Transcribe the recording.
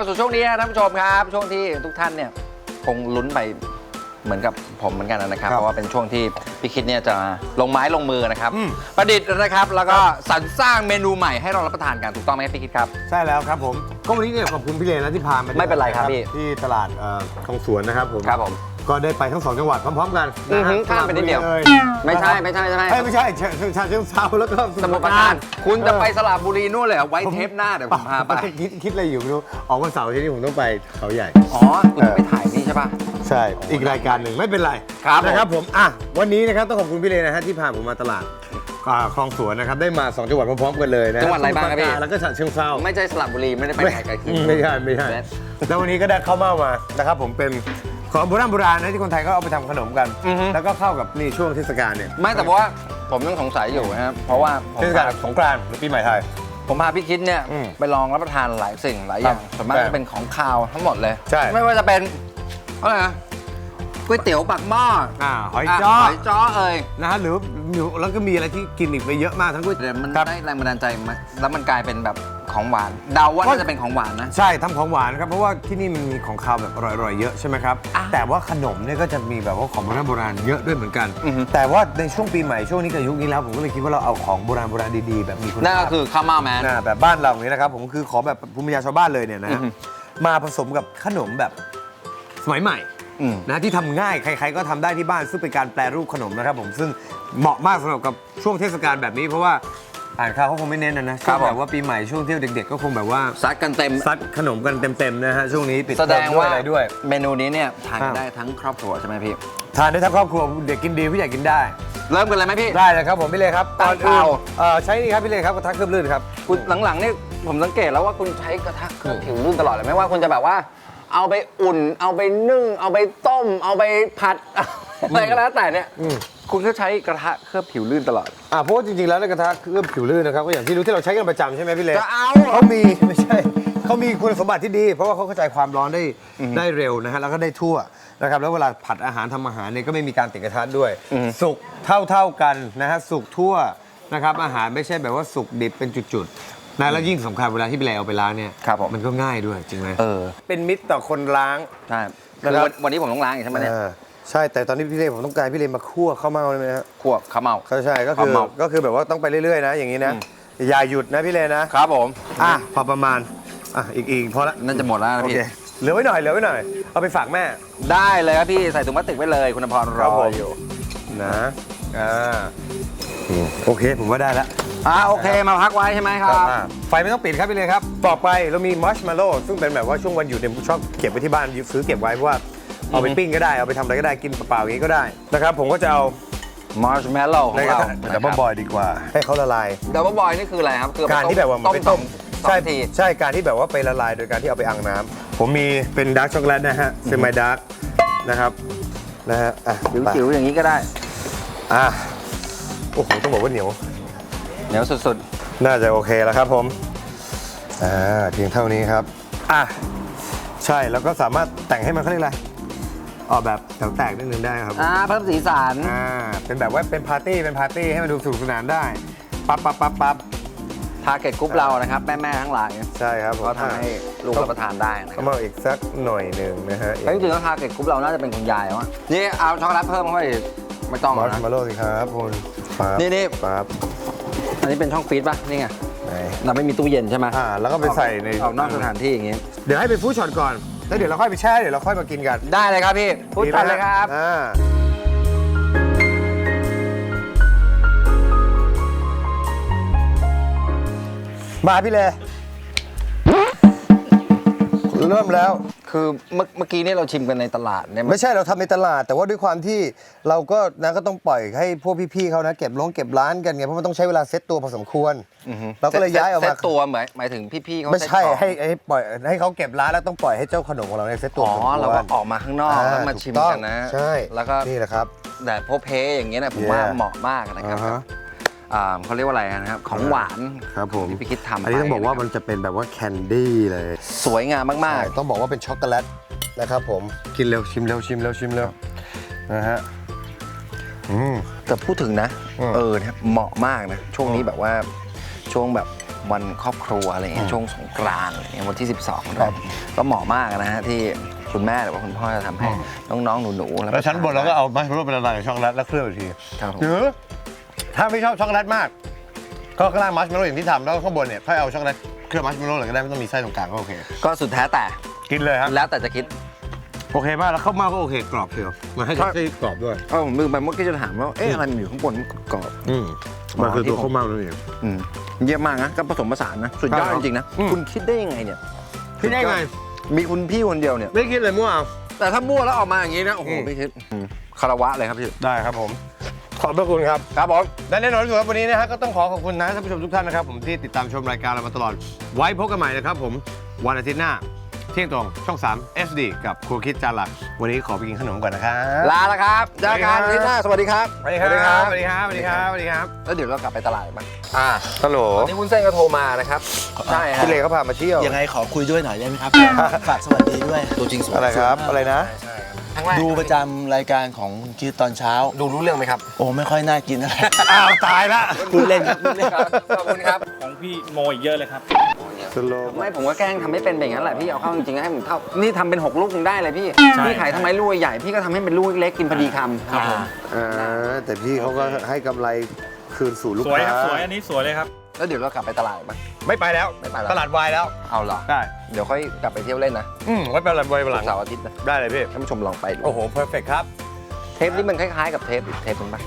มาสู่ช่วงนี้นะท่านผู้ชมครับ ช่วงที่ทุกท่านเนี่ยคงลุ้นไปเหมือนกับผมเหมือนกันนะครับ ครับเพราะว่าเป็นช่วงที่พี่คิดเนี่ยจะลงไม้ลงมือนะครับ อืม ประดิษฐ์นะครับแล้วก็สรรสร้างเมนูใหม่ให้เรารับประทานกันถูกต้องไหมครับพี่คิดครับ ใช่แล้วครับผม ก็วันนี้เนี่ยขอบคุณพี่เลนนะที่พามาไม่เป็นไรครับพี่ ที่ตลาดเอ่อคลองสวนนะครับผม ครับผม ก็ได้ไปทั้งสองจังหวัดพร้อมๆกันอือนะหืฮะอข้ามไปนิดเดียว สระบุรีลไม่ใช่ไม่ใช่ไม่ใช่ เอ้ยไม่ใช่ชาชาเชิงเซาแล้วก็สมุทรปราการคุณจะไปสระบุรีนู่นเลยเหรอไว้เทปหน้าเดี๋ยวผมพาไป คิดคิดอะไรอยู่ไม่รู้ออกวันเสาร์ที่นี่ผมต้องไปเขาใหญ่ อ๋อ คุณจะไปถ่ายนี่ใช่ป่ะ ใช่ อีกรายการหนึ่งไม่เป็นไรครับผมนะครับผม อะ วันนี้นะครับต้องขอบคุณพี่เลนนะฮะที่พาผมมาตลาดอ่าคลองสวนนะครับได้มาสองจังหวัดพร้อมๆกันเลยนะจังหวัดอะไรบ้างครับพี่ สมุทรปกแล้วก็ฉะเชิงเซาไม่ใช่สระบุรีไม่ได้ไปไหนไกลคือ ไม่ใช่ไม่ใช่ แล้ววันนี้ก็ได้ข้าวเม่ามานะครับผมเป็น ของโบราณโบราณนะที่คนไทยก็เอาไปทำขนมกัน อือฮึ แล้วก็เข้ากับนี่ช่วงเทศกาลเนี่ยไม่แต่ว่าผมยังสงสัยอยู่นะครับเพราะว่าผมเทศกาลพาสงกรานต์หรือปีใหม่ไทย ผมพาพี่คิดเนี่ยอืมไปลองรับประทานหลายสิ่งหลายอย่างครับส่วนมากใช่จะเป็นของคาวทั้งหมดเลยใช่ ไม่ว่าจะเป็นอะไรนะก๋วยเตี๋ยวปากหม้ออ่าหอยะจ้อหอยจ้อเอ่ยนะฮะหรือหรือแล้วก็มีอะไรที่กินอีกไปเยอะมากทั้งก๋วยเดี๋ยวมันครับ ได้แรงบันดาลใจมาแล้วมันกลายเป็นแบบ ของหวาน เดาว่าก็น่าจะเป็นของหวานนะ ใช่ทำของหวานครับ เพราะว่าที่นี่มันมีของคาวแบบอร่อยๆเยอะใช่ไหมครับ อะแต่ว่าขนมเนี่ยก็จะมีแบบว่าของโบราณโบราณเยอะด้วยเหมือนกัน อือฮึ แต่ว่าในช่วงปีใหม่ช่วงนี้กับยุคนี้แล้ว ผมก็เลยคิดว่าเราเอาของโบราณโบราณดีๆแบบมีคุณนั่นก็ภาพคือข้าวเม่าแมนนะแบบบ้านเราอย่างนี้นะครับผมคือขอแบบภูมิปัญญาชาวบ้านเลยเนี่ยนะอือฮึ มาผสมกับขนมแบบสมัยใหม่อืม นะที่ทำง่ายใคร ๆ ก็ทำได้ที่บ้านซึ่งเป็นการแปลรูปขนมนะครับผมซึ่งเหมาะมากสำหรับกับช่วงเทศกาลแบบนี้ เพราะว่า อ่านข่าวเขาคงไม่เน้นนะนะช่วงแบบว่าปีใหม่ช่วงเที่ยวเด็กๆ ก็คงแบบว่าซัดกันเต็มซัดขนมกันเต็มๆนะฮะช่วงนี้ปิดแสดงเทอมด้วยว่าอะไรด้วย เมนูนี้เนี่ยทานครับได้ทั้งครอบครัวใช่ไหมพี่ทานได้ทั้งครอบครัวเด็กกินดีผู้ใหญ่กินได้ เริ่มกันเลยไหมพี่ได้เลยครับผมพี่เลครับตั้งก่อนอื่นข่าวเอ่อใช้นี่ครับพี่เลครับกระทะเคลือบลื่นครับคุณหลังๆนี่ผมสังเกตแล้วว่าคุณใช้กระทะเคลือบผิวลื่นตลอดเลยไม่ว่าคุณจะแบบว่า เอาไปอุ่น เอาไปนึ่ง เอาไปต้ม เอาไปผัดอะไรก็แล้วแต่เนี่ยอืมคุณก็ใช้กระทะเคลือบผิวลื่นตลอด อ่าเพราะว่าจริงๆ แล้วในกระทะเคลือบผิวลื่นนะครับก็อย่างที่รู้ที่เราใช้กันประจำใช่ไหมพี่เล็กจะเอาเขามีไม่ใช่เขามีคุณสมบัติที่ดี เพราะว่าเขาเข้าใจความร้อนได้ได้เร็วนะฮะแล้วก็ได้ทั่วนะครับแล้วเวลาผัดอาหารทำอาหารเนี่ยก็ไม่มีการติดกระทะด้วย สุกเท่าๆกันนะฮะสุกทั่วนะครับอาหารไม่ใช่แบบว่าสุกดิบเป็นจุดๆ นะแล้วยิ่งสำคัญเวลาที่พี่เลเอาไปล้างเนี่ยครับผม มันก็ง่ายด้วยจริงไหมเออเป็นมิตรต่อคนล้าง ใช่นะคือครับวันวันนี้ผมต้องล้างอีกใช่ไหมเนี่ยอ่าใช่แต่ตอนนี้พี่เลผมต้องการพี่เลมาคั่วข้าวเม่าเลยไหมฮะขวบข้าวเมา ก็ใช่ก็คือความเมาก็คือแบบว่าต้องไปเรื่อยๆนะ อย่างนี้นะ อย่าหยุดนะพี่เลนะครับผม อะพอประมาณอะอีกอีกพอละน่าจะหมดแล้วนะโอพี่ เคเหลือไว้หน่อยเหลือไว้หน่อย เอาไปฝากแม่ได้เลยครับพี่ใส่ถุงพลาสติกไว้เลยคุณอภรรออยู่นะ อ่าอืมโอเค ผมว่าได้แล้ว อ่าโอเคมาพักไว้ใช่ไหมครับ อ่าไฟไม่ต้องปิดครับพี่เลยครับ ต่อไปเรามีมัชมาโล่ซึ่งเป็นแบบว่าช่วงวันหยุดเนี่ยผมชอบเก็บไว้ที่บ้านซื้อเก็บไว้เพราะว่าเอาไปอือฮึปิ้งก็ได้เอาไปทำอะไรก็ได้กินเปล่าๆอย่างนี้ก็ได้นะครับผมก็จะเอามาร์ชเมลโล่ขอในงกระเราทะดับเบิลบอยดีกว่า ให้เขาละลาย ดับเบิลบอยนี่คืออะไรครับคือการที่แบบว่ามันไปต้มใช่ใช่ที ใช่การที่แบบว่าไปละลายโดยการที่เอาไปอังน้ำผมมีเป็นดาร์กช็อกโกแลตนะฮะเซมิดาร์กนะครับนะฮะอะไปจิ๋วๆอย่างนี้ก็ได้ อะโอ้โหต้องบอกว่าเหนียว เหนียวสุดน่าจะโอเคแล้วครับผมอ่าเพียงเท่านี้ครับอะใช่แล้วก็สามารถแต่งให้มันเขาเรียกอะไรออกแบบแถวแตกนิดนึงได้ครับ ๆอ่าเพิ่มสีสัน อ่าเป็นแบบว่าเป็นปาร์ตี้เป็นปาร์ตี้ให้มันดูสนุกสนานได้ปั๊บปั๊บปั๊บปั๊บ ทาร์เก็ตกรุ๊ปเรานะครับ แม่ ๆ ทั้งหลายใช่ครับผมก็ทำให้ลูกรับประทานได้นะคก็รับมาอีกสักหน่อยหนึ่งนะฮะแต่จริงๆแล้วทาร์เก็ตกรุ๊ปเราน่าจะเป็นคุณยายวะนี่เอาช็อกโกแลตเพิ่มเข้าไปอีก ไม่ต้องมอแล้วสนะ มาโล่สิครับคุณปั๊บนี่นี่ปั๊บอันนี้เป็นช่องฟรีดป่ะ นี่ไง ไหนเราไม่มีตู้เย็นใช่ไหมอ่า แล้วก็ไปใส่ในออกนอกสถานที่อย่างงี้ เดี๋ยวให้เป็นฟู้ดช็อตก่อน แล้วเดี๋ยวเราค่อยไปแช่ เดี๋ยวเราค่อยมากินกันได้เลยครับพี่พูดดีไหมตัดเลยครับ อ่ามาพี่เล เริ่มแล้ว คือเมื่อเมื่อกี้นี่เราชิมกันในตลาดเนี่ยมัน ไม่ใช่เราทำในตลาด แต่ว่าด้วยความที่เราก็นะก็ต้องปล่อยให้พวกพี่ๆเขานะเก็บลงเก็บร้านกันไงเพราะมันต้องใช้เวลาเซ็ตตัวพอสมควรเราก็เลยย้ายออกเซ็มาตตัวหมายหมายถึงพี่ๆเขาไม่ใช่เซ็ตของให้ให้ปล่อยให้เขาเก็บร้านแล้วต้องปล่อยให้เจ้าขนมของเราเนี่ยเซ็ตตัวอ๋อพอสมควรเราก็ออกมาข้างนอกอ่าแล้วมาชิมถูต้องกันนะใช่แล้วก็นี่แหละครับ แต่โพเพอย่างเงี้ยนะผมว่า Yeah เหมาะมากนะครับอ่าฮะ อ่าเขาเรียกว่าอะไรนะครับ ของหวานครับผมที่พี่คิดทำอันนี้ต้องบอกว่าไปะคมัรันจะเป็นแบบว่าแคนดี้เลย สวยงามมากใช่ต้องบอกว่าเป็นช็อกโกแลตนะครับผมกินเร็วชิมเร็วชิมเร็วชิมเร็วนะฮะอืม ๆ แต่พูดถึงนะ อืมเออเนี่ยเหมาะมากนะ ช่วงนี้แบบว่าช่วงแบบวันครอบครัวอะไรเงี้ยช่วงสงกรานต์อะไรเงี้ยวันที่ 12ด้วยก็เหมาะมากนะฮะที่คุณแม่หรือว่าคุณพ่อจะทำให้น้องๆหนูๆแล้วชั้นบนเราก็เอามัชเมลโล่เป็นละลายกับช็อกโกแลตแล้วเคลือบอีกทีครับผม หรือถ้าไม่ชอบช็อกโกแลตมาก ก็ข้างล่างมัชเมลโล่อย่างที่ทำแล้วก็ข้างบนเนี่ยค่อยเอาช็อกโกแลตเคลือบมัชเมลโล่เลยก็ได้ไม่ต้องมีไส้ตรงกลางก็โอเค ก็สุดแท้แต่กินเลยครับ แล้วแต่จะคิด โอเคมากแล้วข้าวเม่าก็โอเคกรอบเชียวมันให้ครับไส้กรอบด้วยเออผมลืมไปเมื่อกี้จะถามว่าเอ๊ะอะไรมันอยู่ข้างบนกรอบ อืมมันคือตัวข้าวเม่านั่นเอง อืมเยี่ยมมากนะก็ผสมผสานนะสุดยอดครับจริงๆนะอืม คุณคิดได้ยังไงเนี่ยคิดได้ไงมีคุณพี่คนเดียวเนี่ย ไม่คิดเลยมั่วเอา แต่ถ้ามั่วแล้วออกมาอย่างนี้นะโอ้โหอืมพี่คิดอืมคารวะเลยครับพี่ได้ครับผม ขอบพระคุณครับ ครับผมและแน่นอนที่สุดครับวันนี้นะฮะก็ต้องขอขอบคุณนะท่านผู้ชมทุกท่านนะครับผมที่ติดตามชมรายการเรามาตลอด ไว้พบกันใหม่นะครับผมวันอาทิตย์หน้า เที่ยงตรงช่อง 3 SD กับครูคิดจานหลัก วันนี้ขอไปกินขนมก่อนนะครับ ลาแล้วครับเจอกันสวัสดีครับ อาทิตย์หน้าสวัสดีครับสวัสดีครับสวัสดีครับสวัสดีครับสวัสดีครับแล้วเดี๋ยวเรากลับไปตลาดบ้างอ่าฮัลโหลนี่คุณเส้นก็โทรมานะครับใช่ฮะพี่เลเขาพามาเที่ยว ยังไงขอคุยด้วยหน่อยได้ไหมครับ ฝากสวัสดีด้วย ตัวจริงสวยอะไรครับสวยมากอะไรนะ ครั้งแรกดูประจำรายการของคุณคิดตอนเช้า ดูรู้เรื่องไหมครับ โอ้ไม่ค่อยน่ากินอะไร อ้าวตายละพูดเล่นครับพูดเล่นขอบคุณครับของพี่โมอีกเยอะเลยครับ สโลไม่ผมก็แกล้งทำไม่เป็นแบบนั้นแหละพี่เอาเข้าจริงๆให้ผมเท่านี่ทำเป็นหกลูกยังได้เลยพี่ใช่ พี่ขายทำไมลูกใหญ่พี่ก็ทำให้เป็นลูกเล็กกินพอดีคำครับผม อ่าแต่พี่เขาก็ให้กำไร คืนสู่ลูกสวยคค้ารับสวยอันนี้สวยเลยครับ แล้วเดี๋ยวเรากลับไปตลาดบ้างไม่ไปแล้ว ไม่ไปแล้ว ตลาดวายแล้ว เอาเหรอได้ เดี๋ยวค่อยกลับไปเที่ยวเล่นนะอืมไว้ไปตลาดวายวันหลัง เสาร์อาทิตย์นะได้เลยพี่ ท่านผู้ชมลองไปดูโอ้โหเพอร์เฟกครับ เทปนี้มันคล้ายๆกับเทปอีกเทปหนึงปะ